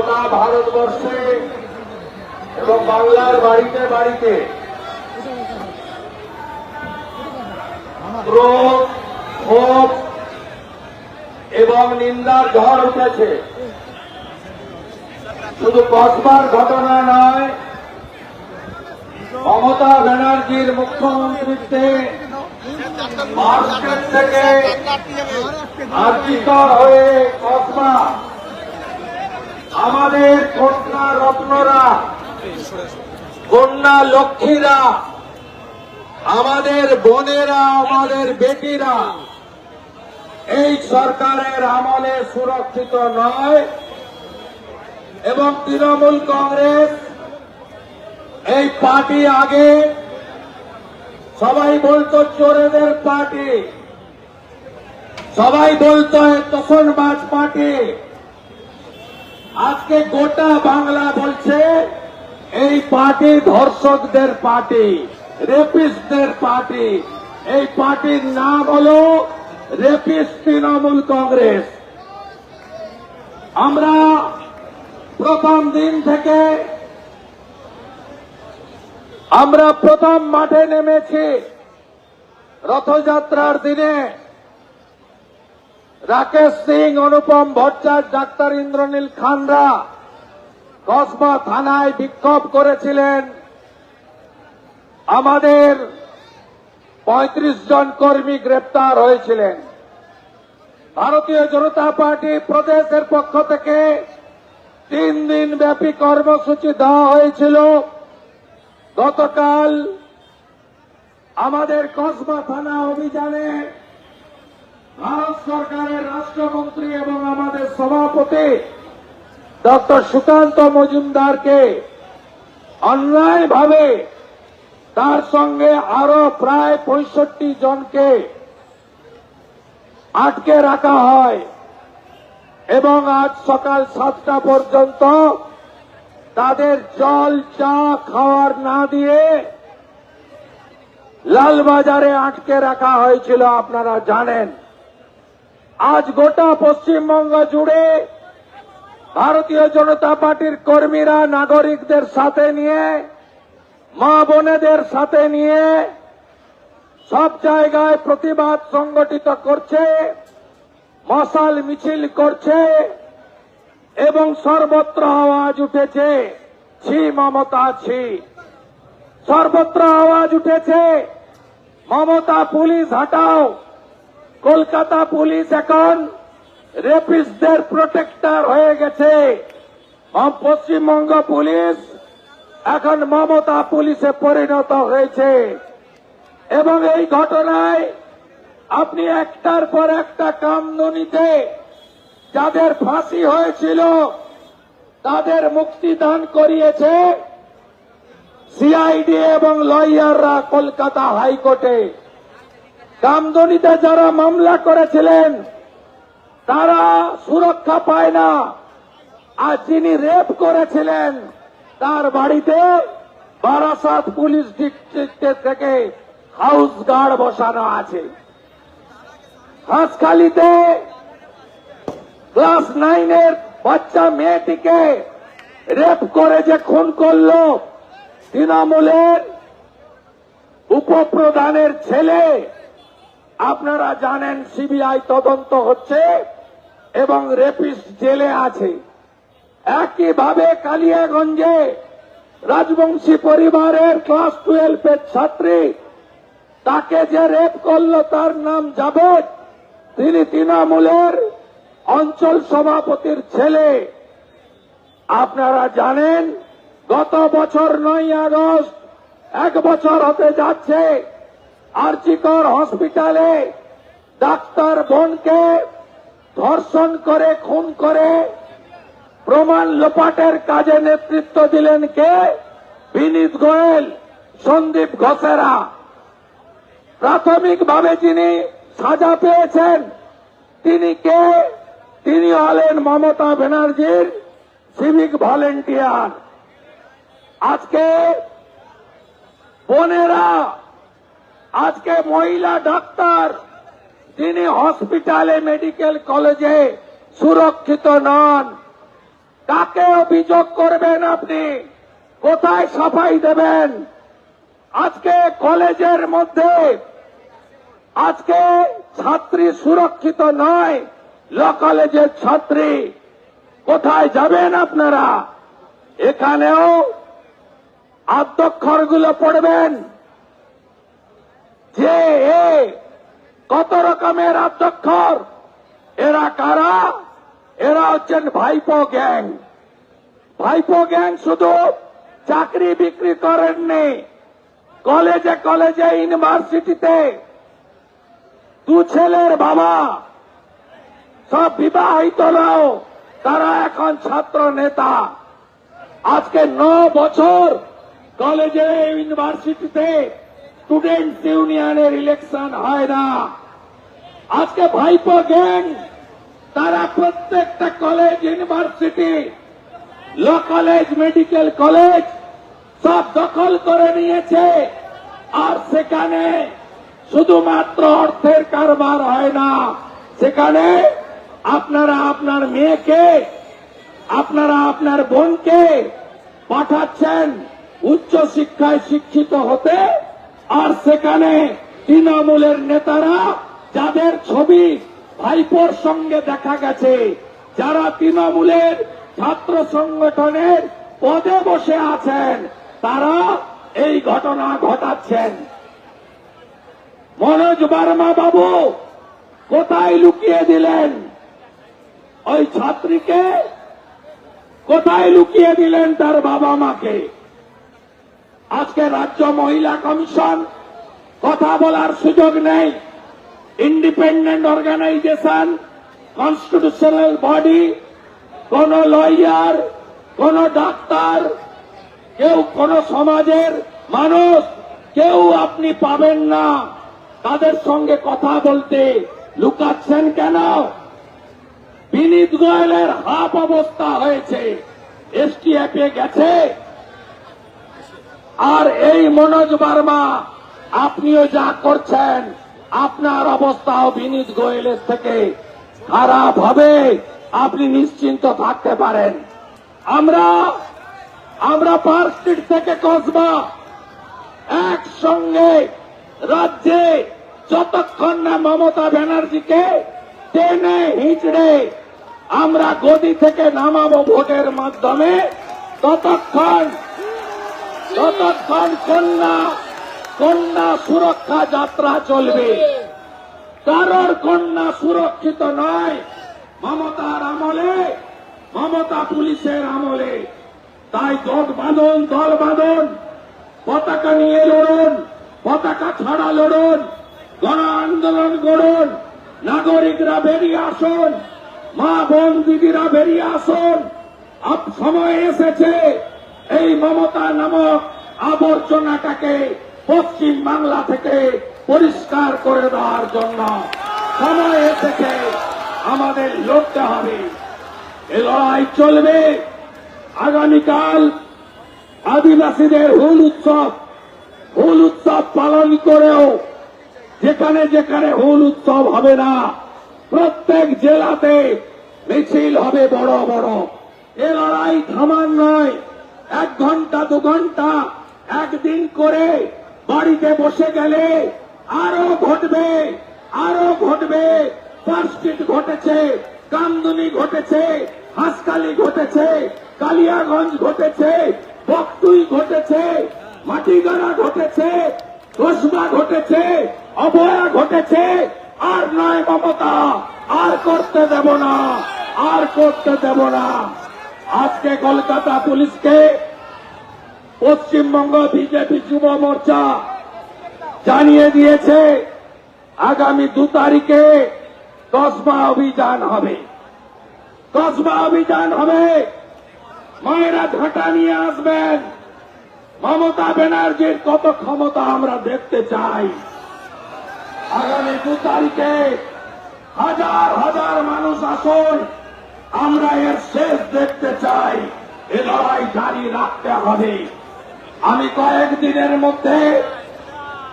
গোটা ভারতবর্ষে এবং বাংলার বাড়িতে বাড়িতে ক্রোধ, ক্ষোভ এবং নিন্দার ঝড় উঠেছে। শুধু কসবার ঘটনা নয়, মমতা ব্যানার্জির মুখ্যমন্ত্রীত্বে মার্কেট থেকে আর্জিত হয়ে কসমা আমাদের কন্যা রত্নরা, কন্যা লক্ষ্মীরা, আমাদের বোনেরা, আমাদের বেটিরা, এই সরকারের আমলে সুরক্ষিত নয় এবং তৃণমূল কংগ্রেস এই পার্টি আগে, সবাই বলতো চোরেদের পার্টি, সবাই বলতো তোষণবাজ পার্টি। আজকে গোটা বাংলা বলছে, এই পার্টি ধর্ষকদের পার্টি, রেপিস্টদের পার্টি। এই পার্টির নাম হল রেপিস্ট তৃণমূল কংগ্রেস। আমরা প্রথম দিন থেকে আমরা প্রথম মাঠে নেমেছি। রথযাত্রার দিনে রাকেশ সিং, অনুপম ভট্টাচার্য, ডাক্তার ইন্দ্রনীল খানরা কসবা থানায় বিক্ষোভ করেছিলেন। আমাদের ৩৫ জন কর্মী গ্রেপ্তার হয়েছিলেন। ভারতীয় জনতা পার্টি প্রদেশের পক্ষ থেকে তিন দিন ব্যাপী কর্মসূচি দেওয়া হয়েছিল। গতকাল আমাদের কসবা থানা অভিযানে ভারত সরকারের রাষ্ট্রমন্ত্রী এবং আমাদের সভাপতি ডক্টর সুকান্ত মজুমদারকে অন্যায়ভাবে তার সঙ্গে আরও প্রায় পঁয়ষট্টি জনকে আটকে রাখা হয় এবং আজ সকাল সাতটা পর্যন্ত তাদের জল চা খাওয়ার না দিয়ে লালবাজারে আটকে রাখা হয়েছিল, আপনারা জানেন। আজ গোটা পশ্চিমবঙ্গ জুড়ে ভারতীয় জনতা পার্টির কর্মীরা, নাগরিকদের সাথে নিয়ে, মা বোনেদের সাথে নিয়ে সব জায়গায় প্রতিবাদ সংগঠিত করছে, মশাল মিছিল করছে এবং সর্বত্র আওয়াজ উঠেছে, ছি মমতা, ছি। সর্বত্র আওয়াজ উঠেছে, মমতা পুলিশ, হটাও। কলকাতা পুলিশ এখন রেপিস্টদের প্রোটেক্টর হয়ে গেছে। পশ্চিমবঙ্গ পুলিশ এখন মমতা পুলিশে পরিণত হয়েছে। এবং এই ঘটনায় আপনি একটার পর একটা কামদনিতে যাদের ফাঁসি হয়েছিল, তাদের মুক্তিদান করিয়েছে সিআইডি এবং লয়াররা কলকাতা হাইকোর্টে। কামদনিতে যারা মামলা করেছিলেন, তারা সুরক্ষা পায় না। আর যিনি রেপ করেছিলেন, তার বাড়িতে বারাসাত পুলিশ ডিস্ট্রিক্টের থেকে হাউস গার্ড বসানো আছে। হাঁসখালিতে ক্লাস নাইনের বাচ্চা মেয়েটিকে রেপ করে যে খুন করল, তৃণমূলের উপপ্রধানের ছেলে আপনারা জানেন সিবিআই তদন্ত হচ্ছে এবং রেপিস্ট জেলে আছে। একইভাবে কালিয়াগঞ্জে রাজবংশী পরিবারের ক্লাস টুয়েলভের ছাত্রী, তাকে যে রেপ করল তার নাম জাভেদ তিনি তৃণমূলের অঞ্চল সভাপতির ছেলে। আপনারা জানেন, গত বছর নয় আগস্ট এক বছর হতে যাচ্ছে। আর্চিকর হসপিটালে ডাক্তার বোনকে ধর্ষণ করে, খুন করে প্রমাণ লোপাটের কাজে নেতৃত্ব দিলেন কে? বিনীত গোয়েল, সন্দীপ ঘোষেরা। প্রাথমিকভাবে যিনি সাজা পেয়েছেন, তিনি কে? তিনি হলেন মমতা ব্যানার্জির সিভিক ভলেন্টিয়ার আজকে বোনেরা আজকে মহিলা ডাক্তার, যিনি হসপিটালে মেডিকেল কলেজে সুরক্ষিত নন কাকে অভিযোগ করবেন আপনি। কোথায় সাফাই দেবেন? আজকে কলেজের মধ্যে, আজকে ছাত্রী সুরক্ষিত নয়, ল কলেজের ছাত্রী। কোথায় যাবেন আপনারা? এখানেও আদ্যক্ষরগুলো পড়বেন। যে কত রকমের আদ্যক্ষর এরা কারা? এরা হচ্ছেন ভাইপো গ্যাং। ভাইপো গ্যাং শুধু চাকরি বিক্রি করেননি, কলেজে কলেজে, ইউনিভার্সিটিতে। দু ছেলের বাবা সব বিবাহিত নাও, তারা এখন ছাত্র নেতা। আজকে ন বছর কলেজে, ইউনিভার্সিটিতে স্টুডেন্ট ইউনিয়নের ইলেকশন হয় না। আজকে ভাইপো গ্যাং, তারা প্রত্যেকটা college university law college medical college সব দখল করে নিয়েছে। আর সেখানে শুধুমাত্র অর্থের কারবার হয় না। সেখানে আপনারা আপনার মেয়েকে, আপনারা আপনার বোনকে পাঠাচ্ছেন উচ্চ শিক্ষায় শিক্ষিত হতে আর সেখানে তৃণমূলের নেতারা যাদের ছবি ভাইপোর সঙ্গে দেখা গেছে, যারা তৃণমূলের ছাত্র সংগঠনের পদে বসে আছেন, তারা এই ঘটনা ঘটাচ্ছেন। মনোজ বার্মা বাবু কোথায় লুকিয়ে দিলেন? ওই ছাত্রীকে কোথায় লুকিয়ে দিলেন তার বাবা মাকে? আজকে রাজ্য মহিলা কমিশন কথা বলার সুযোগ নেই। ইন্ডিপেন্ডেন্ট অর্গানাইজেশন কনস্টিটিউশনাল বডি কোন লয়ার কোন ডাক্তার কেউ কোন সমাজের মানুষ, কেউ আপনি পাবেন না। তাদের সঙ্গে কথা বলতে লুকাচ্ছেন কেন? বিনীত গোয়েলের হাফ অবস্থা হয়েছে। এসটিএফ গেছে। আর এই মনোজ বার্মা, আপনিও যা করছেন, আপনার অবস্থাও বিনীত গোয়েলের থেকে খারাপ হবে, আপনি নিশ্চিন্ত থাকতে পারেন। আমরা আমরা পার্ক স্ট্রিট থেকে কসবা, একসঙ্গে রাজ্যে যতক্ষণ না মমতা ব্যানার্জিকে টেনে হিঁচড়ে আমরা গদি থেকে নামাবো ভোটের মাধ্যমে, ততক্ষণ ততক্ষণ কন্যা কন্যা সুরক্ষা যাত্রা চলবে, কারোর কন্যা সুরক্ষিত নয়, মমতার আমলে, মমতা পুলিশের আমলে। তাই জোট বাঁধন, দল বাঁধন, পতাকা নিয়ে লড়ুন, পতাকা ছাড়া লড়ুন গণ আন্দোলন গড়ুন, নাগরিকরা বেরিয়ে আসুন, মা বোন দিদিরা বেরিয়ে আসুন। সময় এসেছে। এই মমতা নামক আবর্জনাটাকে পশ্চিম বাংলা থেকে পরিষ্কার করে দেওয়ার জন্য সময় এসেছে, আমাদের লড়তে হবে। এ লড়াই চলবে। আগামীকাল আদিবাসীদের হুল উৎসব হুল উৎসব পালন করেও যেখানে যেখানে হুল উৎসব হবে না, প্রত্যেক জেলাতে মিছিল হবে বড় বড়। এ লড়াই থামার নয় এক ঘণ্টা, দু ঘণ্টা, একদিন করে বাড়িতে বসে গেলে আরও ঘটবে আরও ঘটবে। পার্কস্ট্রিট ঘটেছে কামদুনি ঘটেছে হাসকালি ঘটেছে, কালিয়াগঞ্জ ঘটেছে বকটুই ঘটেছে, মাটিগাড়া ঘটেছে কসবা ঘটেছে অবয়া ঘটেছে। আর নয় মমতা, আর করতে দেব না, আর করতে দেব না। আজকে কলকাতা পুলিশকে পশ্চিমবঙ্গ বিজেপি যুব মোর্চা জানিয়ে দিয়েছে, আগামী দু তারিখে কসবা অভিযান হবে। কসবা অভিযান হবে। মায়েরা ঝাঁটা নিয়ে আসবেন। মমতা ব্যানার্জির কত ক্ষমতা আমরা দেখতে চাই। আগামী দু তারিখে হাজার হাজার মানুষ আসুন। আমরা এর শেষ দেখতে চাই। এ লড়াই জারি রাখতে হবে। আমি কয়েকদিনের মধ্যে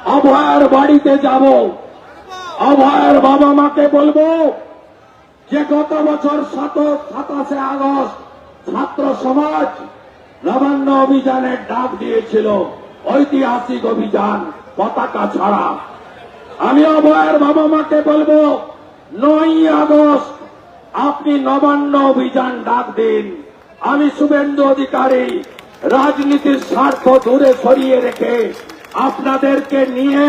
অভয়ের বাড়িতে যাব। অভয়ের বাবা মাকে বলব যে, গত বছর সাত সাতাশে আগস্ট ছাত্র সমাজ নবান্ন অভিযানের ডাক দিয়েছিল, ঐতিহাসিক অভিযান পতাকা ছাড়া। আমি অভয়ের বাবা মাকে বলব নয় আগস্ট আপনি নবান্ন অভিযান ডাক দিন। আমি শুভেন্দু অধিকারী, রাজনীতির স্বার্থ দূরে সরিয়ে রেখে আপনাদেরকে নিয়ে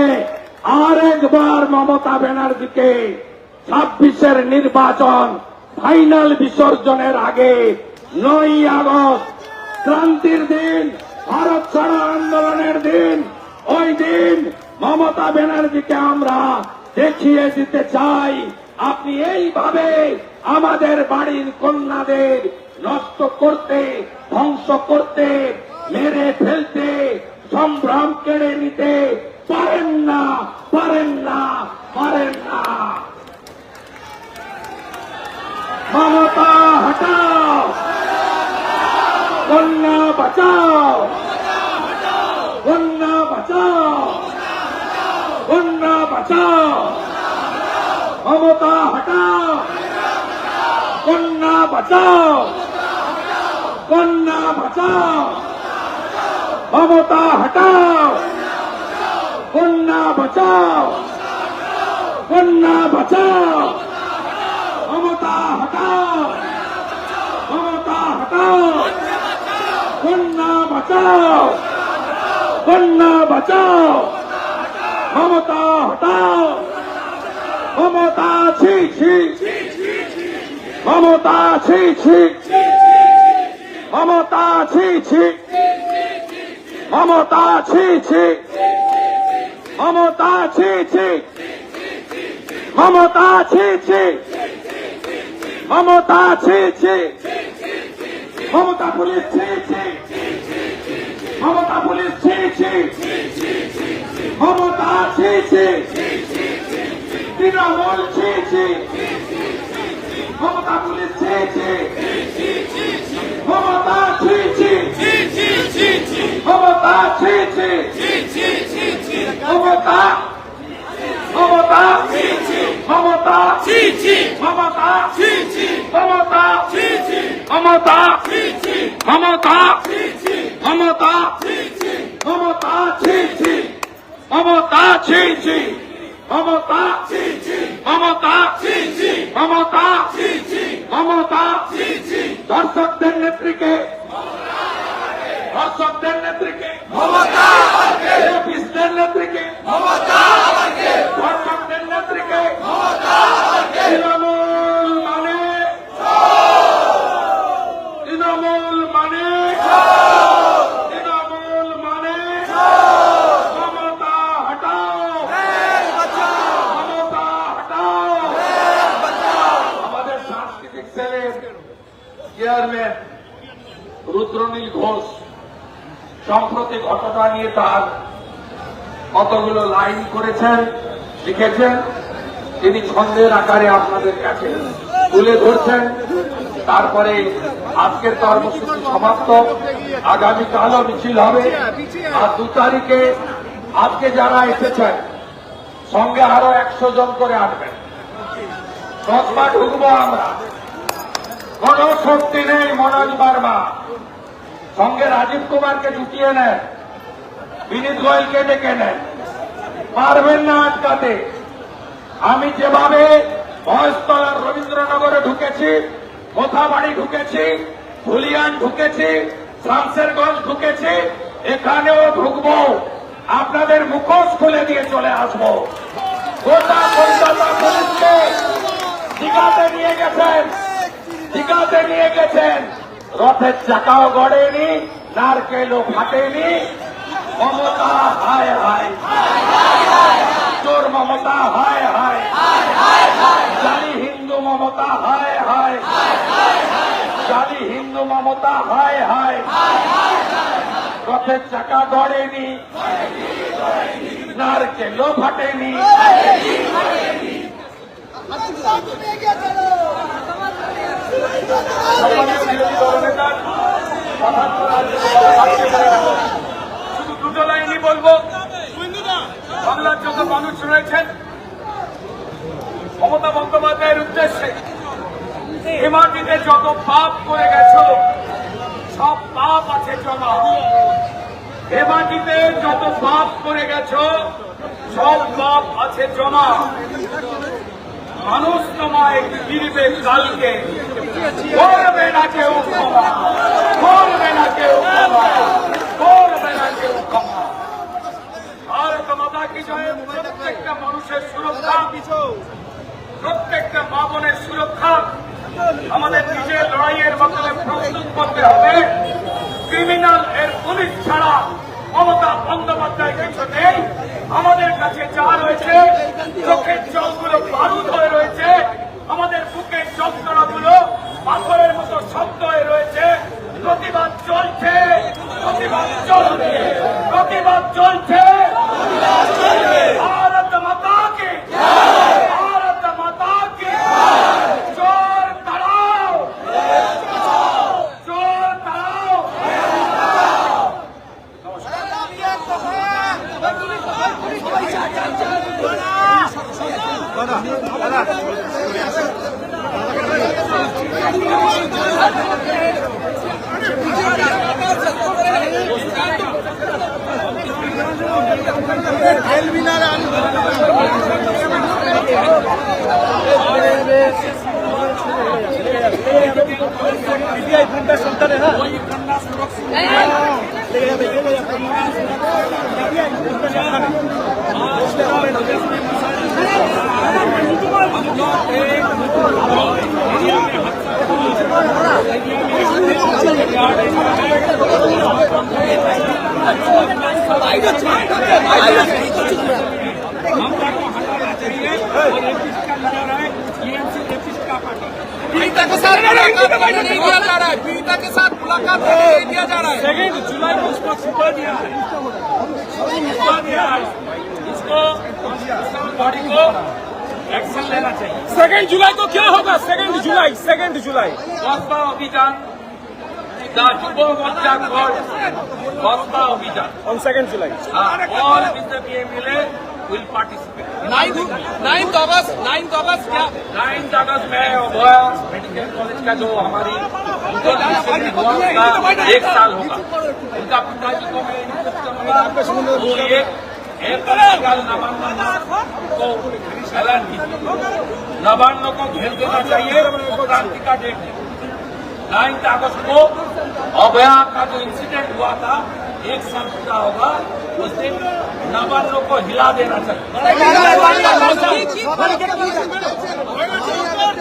আর একবার মমতা ব্যানার্জিকে ছাব্বিশের নির্বাচন ফাইনাল বিসর্জনের আগে নয় আগস্ট, ক্রান্তির দিন, ভারত ছাড়া আন্দোলনের দিন, ওই দিন মমতা ব্যানার্জিকে আমরা দেখিয়ে দিতে চাই। আপনি এইভাবে আমাদের বাড়ির কন্যাদের নষ্ট করতে, ধ্বংস করতে, মেরে ফেলতে, সম্ভ্রম কেড়ে নিতে পারেন না পারেন না পারেন না। মমতা হটাও, কন্যা বাঁচাও কন্যা বাঁচাও কন্যা বাঁচাও মমতা হটাও। কন্যা বাঁচাও। কন্যা বাঁচাও। মমতা হটাও। কন্যা বাঁচাও। কন্যা বাঁচাও। মমতা হটাও। মমতা হটাও। কন্যা বাঁচাও। কন্যা বাঁচাও। মমতা হটাও। মমতা, ছি ছি মমতা ছি ছি মমতা ছি ছি মমতা ছি ছি মমতা ছি ছি মমতা ছি ছি মমতা ছি ছি মমতা পুলিশ ছি ছি মমতা পুলিশ ছি ছি মমতা ছি তৃণমূল ছি ছি মমতা পুলিশ ছি ছি। মমতা ছি ছি। মমতা ছি ছি। মমতা মমতা মমতা মমতা মমতা মমতা মমতা মমতা মমতা ছি ছি। মমতা মমতা মমতা মমতা দর্শকদের নেত্রীকে দর্শকদের নেত্রীকে মমতা বিষ্ণের নেত্রীকে মমতা দর্শকদের নেত্রীকে মমতা চেয়ারম্যান রুদ্রনীল ঘোষ সম্প্রতি ঘটনা নিয়ে তার কতগুলো লাইন করেছেন, লিখেছেন, তিনি ছন্দের আকারে আপনাদের কাছে তুলে ধরছেন। তারপরে আজকের কর্মসূচি সমাপ্ত। আগামীকালও মিছিল হবে। আর দু তারিখে আজকে যারা এসেছেন, সঙ্গে আরও একশো জন করে আসবেন। কসবা ঢুকবো আমরা। কোন শক্তি নেই মনোজ বার্মা। সঙ্গে রাজীব কুমারকে জুটিয়ে নেন। বিনীত গোয়েলকে ডেকে নেন। পারবেন না আটকাতে। আমি যেভাবে মহেশতলার রবীন্দ্রনগরে ঢুকেছি, কোথাবাড়ি ঢুকেছি, ধুলিয়ান ঢুকেছি, শামসেরগঞ্জ ঢুকেছি, এখানেও ঢুকবো। আপনাদের মুখোশ খুলে দিয়ে চলে আসব। গোটা কলকাতা পুলিশকে দীঘাতে নিয়ে গেছেন। দীঘাতে নিয়ে গেছেন। রথের চাকাও গড়েনি, নারকেলও ফাটেনি। মমতা, হায় হায় চোর মমতা, হায় হায়। জানি হিন্দু মমতা, হায় হায়। জানি হিন্দু মমতা, হায় হায়। রথের চাকা গড়েনি, নারকেলও ফাটেনি। সম্মানিত বিরোধী দলনেতার শুধু দুটো লাইনই বলব। বাংলার যত মানুষ রয়েছেন, মমতা বন্দ্যোপাধ্যায়ের উদ্দেশ্যে এমাটিতে যত পাপ করে গেছ, সব পাপ আছে জমা। হেমাটিতে যত পাপ করে গেছ, সব পাপ আছে জমা। মানুষ তোমায় গিরিবে কালকে। করবে না কেউ আমাদের করতে হবে ক্রিমিনাল এর পুলিশ ছাড়া মমতা বন্দ্যোপাধ্যায় কিছু নেই। আমাদের কাছে যা রয়েছে, চোখের জলগুলো বারুদ হয়ে রয়েছে। আমাদের বুকের যন্ত্রণাগুলো পাথরের মতো শব্দ হয়ে রয়েছে। প্রতিবাদ চলছে। প্রতিবাদ চলছে। প্রতিবাদ চলছে। हम लोग को हटाना चाहिए और एमपीसी का नजर है टीएमसी एमपीसी का पार्टी पीड़िता के साथ मुलाकात नहीं किया जा रहा है पीड़िता के साथ मुलाकात नहीं किया जा रहा है सेकेंड जुलाई को उसको छुपा दिया है छुपा दिया है इसको बॉडी को एक्शन लेना चाहिए सेकेंड जुलाई को क्या होगा सेकेंड जुलाई सेकेंड जुलाई अभियान অভিযান দা যুব মোর্চা কল বস্তা অভিযান on second July. All BJP MLA will participate ninth ninth August ninth August क्या नाइन्थ अगस्त में हुआ मेडिकल कॉलेज का जो हमारी उनको जिससे हुआ उसका एक साल होगा उनका पिताजी को मैं इंस्ट्रक्शन मिला वो ये एक साल नवान्न को ऐलान की नवान्न को घेर देना चाहिए वो क्रांति का डेट है नाइन्थ अगस्त को अभया का जो इंसिडेंट हुआ था एक साल का होगा उस दिन नाबालिगों को हिला देना चाहिए।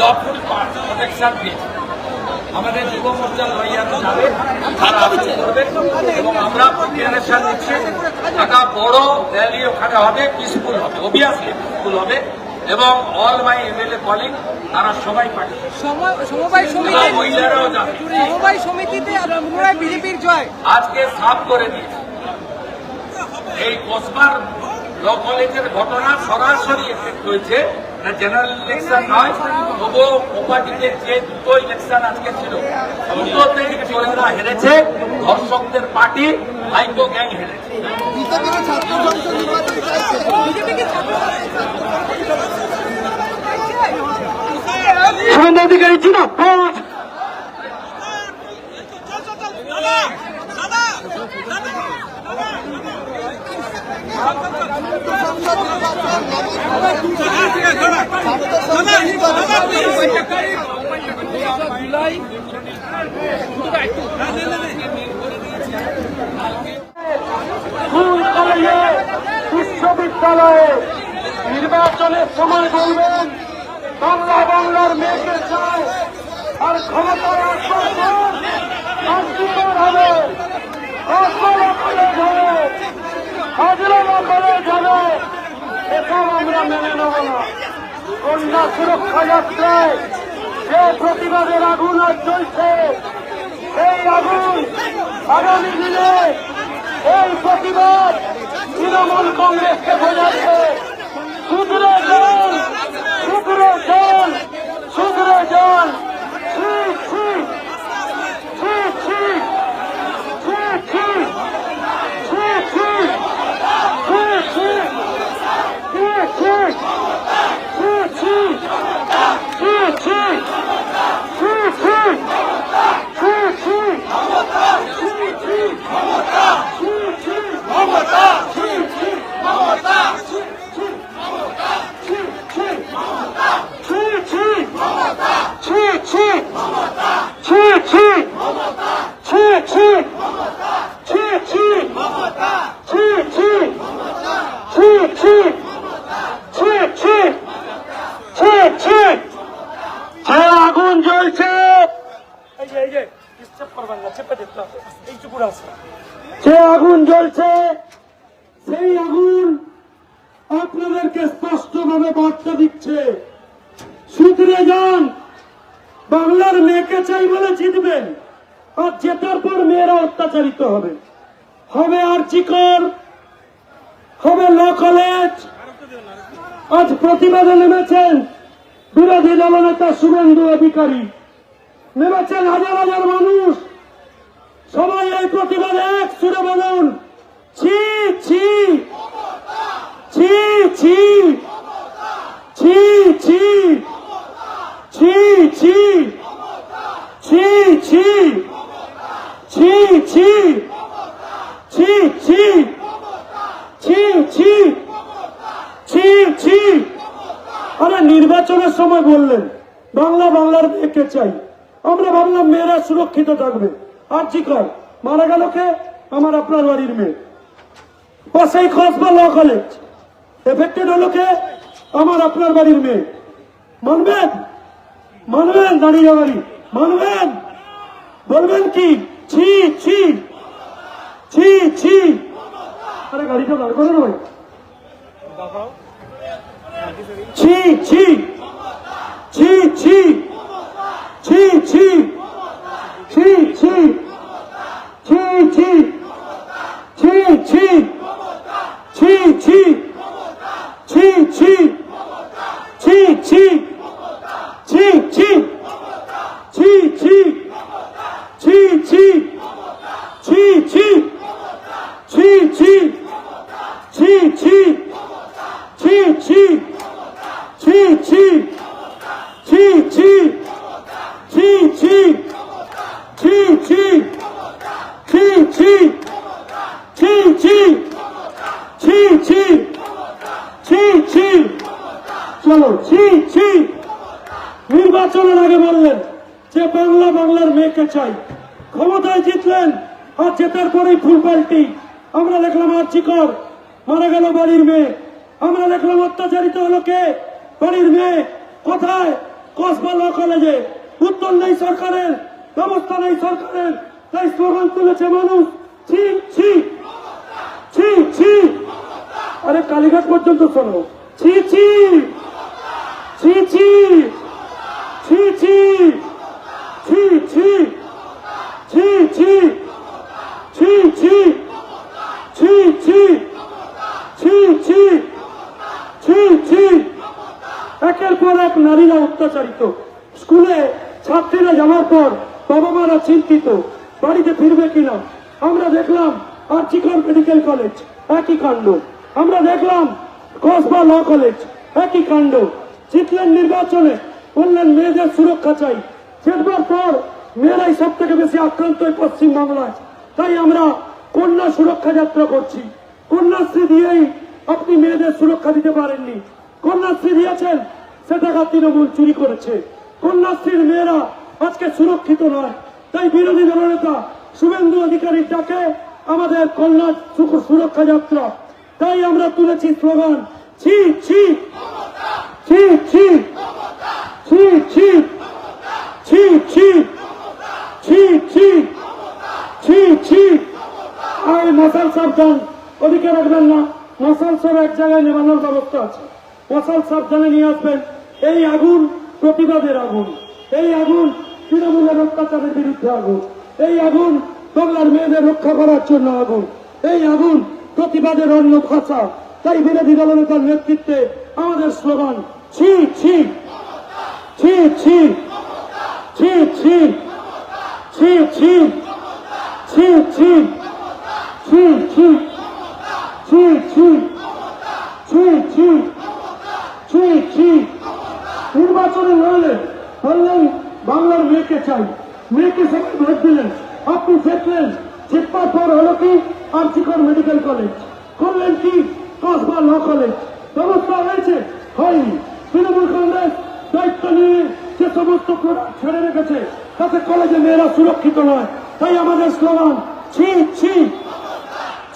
লফুল প্রোটেকশন দিয়েছি আমাদের যুব তারা এবং আমরা প্রিপারেশন নিচ্ছি একটা বড় র্যালি ওখানে হবে পিসফুল হবে অবভিয়াসলি পিসফুল হবে এবং অল মাই এমএলএ কলিং তারা সবাই সমবায় সমিতিতে পুনরায় বিজেপির জয়। আজকে সাফ করে দিয়েছে। এই কসবার ল কলেজের ঘটনা সরাসরি এফেক্ট হয়েছে। জেনারেল ইলেকশন নয় তবুও কোপাটিতে যে দুটো ইলেকশন আজকে ছিল দুটোতে চোরেরা হেরেছে ধর্ষকদের পার্টি হাইকো গ্যাং হেরেছে। শুভেন্দু অধিকারী কলেজে বিশ্ববিদ্যালয়ে নির্বাচনের সময় বলবেন বাংলা বাংলার মেয়েকে চায় আর ক্ষমতার আমরা মেনে নেব না। কন্যা সুরক্ষা যাত্রায় যে প্রতিবাদের আগুন আজ চলছে সেই আগুন আগামী দিনে এই প্রতিবাদ তৃণমূল কংগ্রেসকে বোঝাচ্ছে। শুধু যান শুধু যান শুধু যান বাংলার মেয়েকে চাই বলে জিতবেন। আর জেতার পর মেয়েরা অত্যাচারিত হবে। হবে আর চিকর, হবে ল কলেজ আজ প্রতিবাদে নেমেছেন বিরোধী দলনেতা শুভেন্দু অধিকারী। নেমেছেন হাজার হাজার মানুষ। সবাই এই প্রতিবাদে এক সুরে বলুন ছি ছি ছি ছি ছি ছি। ছি ছি। ছি ছি। ছি ছি। ছি ছি। ছি ছি। ছি ছি। আরে নির্বাচনের সময় বললেন, বাংলা বাংলার মেয়েকে চাই। আমরা ভাবলাম মেয়েরা সুরক্ষিত থাকবে। আর জি কর মারা গেল কে? আমার আপনার বাড়ির মেয়ে। পাশেই খসবা ল কলেজ এফেক্টেড হলো কে? আমার আপনার বাড়ির মেয়ে। মানবেন? মানবেন দাঁড়িয়ে বাড়ি মানবেন বলবেন কি ছি ছি ছি ছি আরে গাড়িটা দাঁড় করে না ভাই ছি ছি ছি ছি ছি ছি ছি ছি ছি ছি ছি ছি ছি ছি ছি ছি ছি চাই। ক্ষমতায় জিতলেন আর জেতার পরেই ফুল পাল্টি আমরা দেখলাম আর চিকর মারা গেল বাড়ির মেয়ে। আমরা দেখলাম অত্যাচারিত হলো কে? বাড়ির মেয়ে, কোথায়? কসবা কলেজে। উত্তর নেই সরকারের, ব্যবস্থা নেই সরকারের। তাই স্লোগান তুলেছে মানুষ, ছি ছি। ছি ছি। আরে কালীঘাট পর্যন্ত শোনো ছি ছি। ছি ছি। ছি ছি। ছি ছি। একের পর এক নারীরা অত্যাচারিত। স্কুলে ছাত্রীরা যাওয়ার পর বাবা মারা চিন্তিত। বাড়িতে ফিরবে কিনা? আমরা দেখলাম আর্চিকর মেডিকেল কলেজ, একই কাণ্ড। আমরা দেখলাম কসবা ল কলেজ, একই কাণ্ড। জিতলেন নির্বাচনে, বললেন মেয়েদের সুরক্ষা চাই। জিতবার পর মেয়েরাই সব থেকে বেশি আক্রান্ত এই পশ্চিম বাংলায় তাই আমরা কন্যা সুরক্ষা যাত্রা করছি। কন্যাশ্রী দিয়েই আপনি মেয়েদের সুরক্ষা দিতে পারেননি। কন্যাশ্রী দিয়েছেন সে টাকা তৃণমূল চুরি করেছে। কন্যাশ্রীর মেয়েরা আজকে সুরক্ষিত নয়। তাই বিরোধী দলনেতা শুভেন্দু অধিকারীর ডাকে আমাদের কন্যা সুরক্ষা যাত্রা। তাই আমরা তুলেছি স্লোগান ছি। ছি ছি। ছি ছি ছি ছি ছি ছি ছি ছি মশাল সাবধান ওদিকে রাখবেন না। মশাল সব এক জায়গায় নেবানোর ব্যবস্থা আছে। মশাল সাবধানে নিয়ে আসবেন। এই আগুন প্রতিবাদের আগুন। এই আগুন তৃণমূলের অত্যাচারের বিরুদ্ধে আগুন। এই আগুন বাংলার মেয়েদের রক্ষা করার জন্য আগুন। এই আগুন প্রতিবাদের অন্য ভাষা। তাই বিরোধী দলনেতার নেতৃত্বে আমাদের স্লোগান, ছি ছি। ছি ছি। ছি ছি। ছি ছি। ছি ছি। ছি ছি ছি ছি ছি ছি ছি ছি নির্বাচনে লড়লে বললেন, বাংলার মেয়েকে চাই। মেয়েকে সেখানে ভোট দিলেন। আপনি দেখলেন চিৎপার পর হলো কি? আর্চিকর মেডিকেল কলেজ। করলেন কি? Kasba law college. ব্যবস্থা হয়েছে? হয়নি। তৃণমূল কংগ্রেস দায়িত্ব নিয়ে যে সমস্ত প্রোডাক্ট ছেড়ে রেখেছে, তাতে কলেজে মেয়েরা সুরক্ষিত নয়। তাই আমাদের স্লোগান ছি ছি।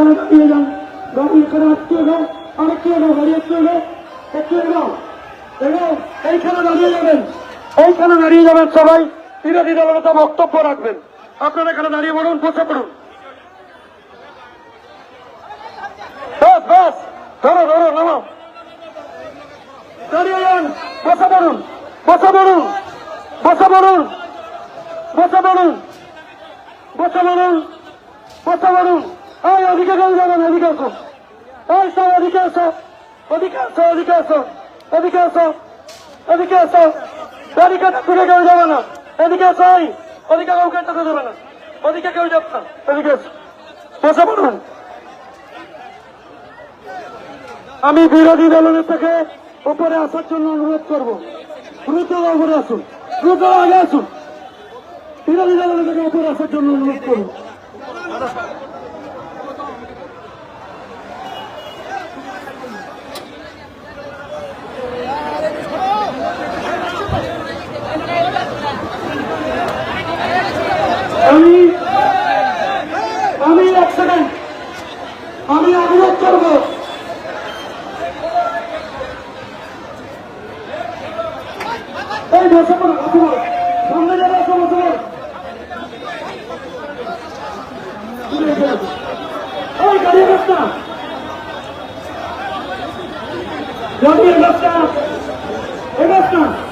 এখানে দাঁড়িয়ে যান গাড়ি এখানে একটু এগাও আর একটু এগাও এইখানে দাঁড়িয়ে যাবেন। সবাই। বিরোধী দলনেতা বক্তব্য রাখবেন। আপনারা এখানে দাঁড়িয়ে পড়ুন, বসে পড়ুন। বাস বাস। ধরো ধরো নামো দাঁড়িয়ে যান, বসে পড়ুন বসে পড়ুন বসে পড়ুন বসে পড়ুন বসে পড়ুন বসে পড়ুন। এই, অধিকার জানান অধিকার সব এই সব অধিকার সব অধিকার সব অধিকার সব অধিকার সব অধিকার কেউ যাবে না। এদিকে চাই অধিকার কেউ কাটাতে যাবে না। ওদিকে কেউ যাবে না। এদিকে বসে পড়ুন আমি বিরোধী দলনের থেকে উপরে আসার জন্য অনুরোধ করব। দ্রুত উপরে আসুন। দ্রুত আগে আসুন। বিরোধী দলনের থেকে উপরে আসার জন্য অনুরোধ করব। করব। এই বসে পড়ো বসে পড়ো সামনে যাবে আসো বসে পড়ো ওই গাড়ি রাস্তা। গাড়ি রাস্তা। এই রাস্তা।